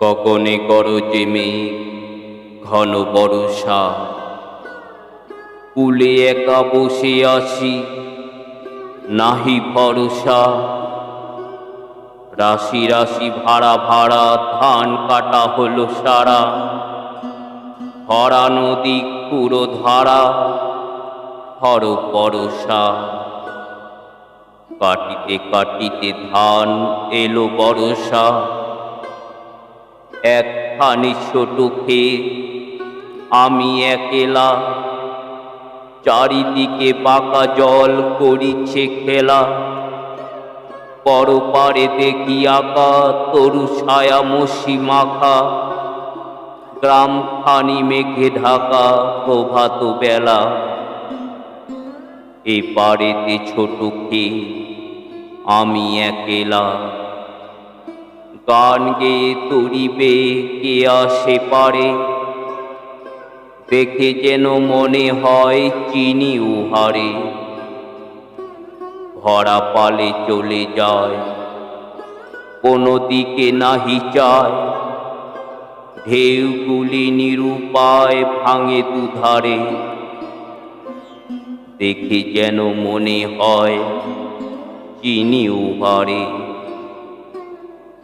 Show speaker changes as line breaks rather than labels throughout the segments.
ককনে করো যে ঘন বরষা। কুলে একা বসে আসি, নাহি ভরসা। রাশি রাশি ভাড়া ভাড়া ধান কাটা হলো সারা। হরা নদী পুরো ধারা হর পরশা কাটিতে কাটিতে ধান এলো বরষা। একখানি ছোট ক্ষেত আমি একেলা চারিদিকে পাকা জল করিছে খেলা। পরপারে দেখি আঁকা তরু ছায়া মসি মাখা। গ্রাম খানি মেঘে ঢাকা প্রভাত বেলা। এ পারেতে ছোট কে আমি একেলা গান গেয়ে তরিবে কে আসে পারে? দেখে যেন মনে হয় চিনি উহারে। ভরা পালে চলে যায়, কোনো দিকে নাহি চায়। ঢেউগুলি নিরুপায় ভাঙে দুধারে। দেখে যেন মনে হয় চিনি উহারে।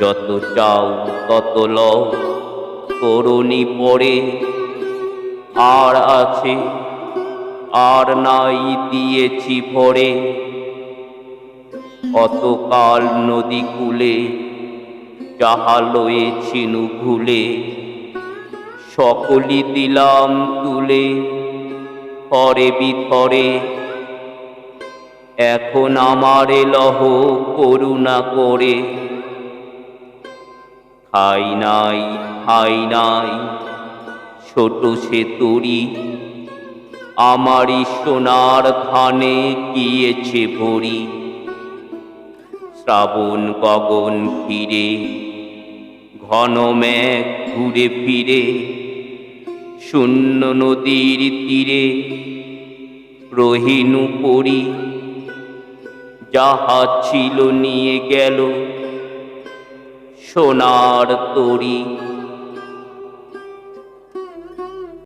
যত চাও তত লও, করণি পরে আর আছে, আর নাই দিয়েছি ভরে। অতকাল নদী কূলে যাহা লয়েছিনু ভুলে, সকলি দিলাম তুলে থরে বিথরে। এখন আমারে লহ করুণা করে। খাই নাই খাই নাই, ছোট সে তরি, আমারই সোনার ধানে গিয়েছে ভরি। শ্রাবণ গগন ফিরে ঘন মেঘ ঘুরে ফিরে, শূন্য নদীর তীরে রহিনু পরি, যাহা ছিল নিয়ে গেল সোনার তরী।